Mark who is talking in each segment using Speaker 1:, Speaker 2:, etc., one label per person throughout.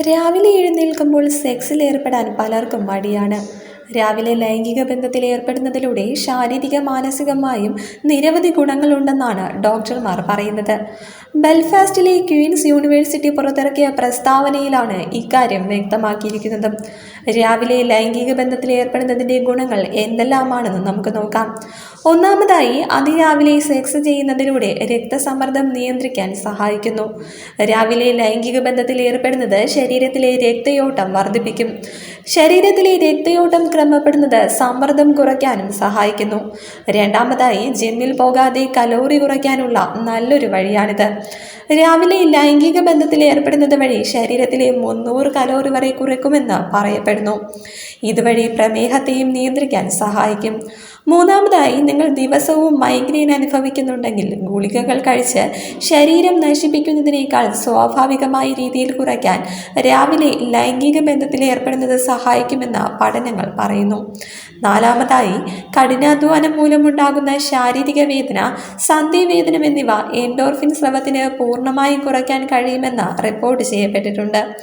Speaker 1: രാവിലെ എഴുന്നേൽക്കുമ്പോൾ സെക്സിൽ ഏർപ്പെടാൻ പലർക്കും മടിയാണ്. രാവിലെ ലൈംഗിക ബന്ധത്തിൽ ഏർപ്പെടുന്നതിലൂടെ ശാരീരിക മാനസികമായും നിരവധി ഗുണങ്ങളുണ്ടെന്നാണ് ഡോക്ടർമാർ പറയുന്നത്. ബെൽഫാസ്റ്റിലെ ക്വീൻസ് യൂണിവേഴ്സിറ്റി പുറത്തിറക്കിയ പ്രസ്താവനയിലാണ് ഇക്കാര്യം വ്യക്തമാക്കിയിരിക്കുന്നത്. രാവിലെ ലൈംഗിക ബന്ധത്തിൽ ഏർപ്പെടുന്നതിന്റെ ഗുണങ്ങൾ എന്തെല്ലാമാണെന്ന് നമുക്ക് നോക്കാം. ഒന്നാമതായി അതിരാവിലെ സെക്സ് ചെയ്യുന്നതിലൂടെ രക്തസമ്മർദ്ദം നിയന്ത്രിക്കാൻ സഹായിക്കുന്നു. രാവിലെ ലൈംഗിക ബന്ധത്തിൽ ഏർപ്പെടുന്നത് ശരീരത്തിലെ രക്തയോട്ടം വർദ്ധിപ്പിക്കും. ശരീരത്തിലെ രക്തയോട്ടം ക്രമപ്പെടുന്നത് സമ്മർദ്ദം കുറയ്ക്കാനും സഹായിക്കുന്നു. രണ്ടാമതായി ജിമ്മിൽ പോകാതെ കലോറി കുറയ്ക്കാനുള്ള നല്ലൊരു വഴിയാണിത്. രാവിലെ ലൈംഗിക ബന്ധത്തിൽ ഏർപ്പെടുന്നത് വഴി ശരീരത്തിലെ മുന്നൂറ് കലോറി വരെ കുറയ്ക്കുമെന്ന് പറയപ്പെടുന്നു. ഇതുവഴി പ്രമേഹത്തെയും നിയന്ത്രിക്കാൻ സഹായിക്കും. മൂന്നാമതായി നിങ്ങൾ ദിവസവും മൈഗ്രെയിൻ അനുഭവിക്കുന്നുണ്ടെങ്കിൽ ഗുളികകൾ കഴിച്ച് ശരീരം നശിപ്പിക്കുന്നതിനേക്കാൾ സ്വാഭാവികമായ രീതിയിൽ കുറയ്ക്കാൻ രാവിലെ ലൈംഗിക ബന്ധത്തിൽ ഏർപ്പെടുന്നത് സഹായിക്കുമെന്ന് പഠനങ്ങൾ പറയുന്നു. നാലാമതായി കഠിനാധ്വാനം മൂലമുണ്ടാകുന്ന ശാരീരിക വേദന സന്ധിവേദനം എന്നിവ എൻഡോർഫിൻ സ്രവത്തിന് പൂർണമായും കുറയ്ക്കാൻ കഴിയുമെന്ന് റിപ്പോർട്ട് ചെയ്യപ്പെട്ടിട്ടുണ്ട്.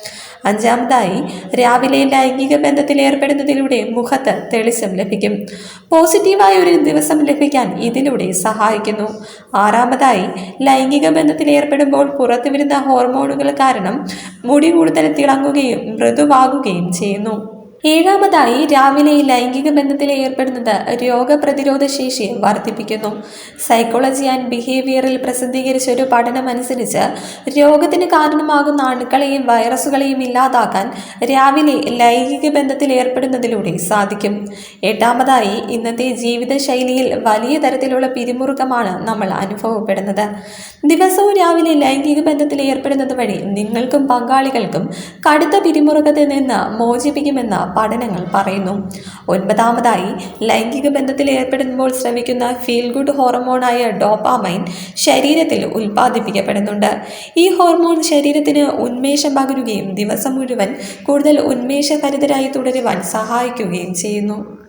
Speaker 1: അഞ്ചാമതായി രാവിലെ ലൈംഗിക ബന്ധത്തിൽ ഏർപ്പെടുന്നതിലൂടെ മുഖത്ത് തെളിച്ചം ലഭിക്കും. പോസിറ്റീവായ ഒരു ദിവസം ലഭിക്കാൻ ഇതിലൂടെ സഹായിക്കുന്നു. ആറാമതായി ലൈംഗിക ബന്ധത്തിൽ ഏർപ്പെടുമ്പോൾ പുറത്തു വരുന്ന ഹോർമോണുകൾ കാരണം മുടി കൂടുതൽ തിളങ്ങുകയും മൃദുവാകുകയും ചെയ്യുന്നു. ഏഴാമതായി രാവിലെ ലൈംഗിക ബന്ധത്തിൽ ഏർപ്പെടുന്നത് രോഗപ്രതിരോധ ശേഷി വർദ്ധിപ്പിക്കുന്നു. സൈക്കോളജി ആൻഡ് ബിഹേവിയറിൽ പ്രസിദ്ധീകരിച്ച ഒരു പഠനം അനുസരിച്ച് രോഗത്തിന് കാരണമാകുന്ന അണുക്കളെയും വൈറസുകളെയും ഇല്ലാതാക്കാൻ രാവിലെ ലൈംഗിക ബന്ധത്തിൽ ഏർപ്പെടുന്നതിലൂടെ സാധിക്കും. എട്ടാമതായി ഇന്നത്തെ ജീവിതശൈലിയിൽ വലിയ തരത്തിലുള്ള പിരിമുറുക്കമാണ് നമ്മൾ അനുഭവപ്പെടുന്നത്. ദിവസവും രാവിലെ ലൈംഗിക ബന്ധത്തിൽ ഏർപ്പെടുന്നത് വഴി നിങ്ങൾക്കും പങ്കാളികൾക്കും കടുത്ത പിരിമുറുക്കത്തിൽ നിന്ന് മോചിപ്പിക്കുമെന്ന് പഠനങ്ങൾ പറയുന്നു. ഒൻപതാമതായി ലൈംഗിക ബന്ധത്തിൽ ഏർപ്പെടുമ്പോൾ ശ്രമിക്കുന്ന ഫീൽ ഗുഡ് ഹോർമോണായ ഡോപ്പാമൈൻ ശരീരത്തിൽ ഉൽപ്പാദിപ്പിക്കപ്പെടുന്നുണ്ട്. ഈ ഹോർമോൺ ശരീരത്തിന് ഉന്മേഷം പകരുകയും ദിവസം മുഴുവൻ കൂടുതൽ ഉന്മേഷഭരിതരായി തുടരുവാൻ സഹായിക്കുകയും ചെയ്യുന്നു.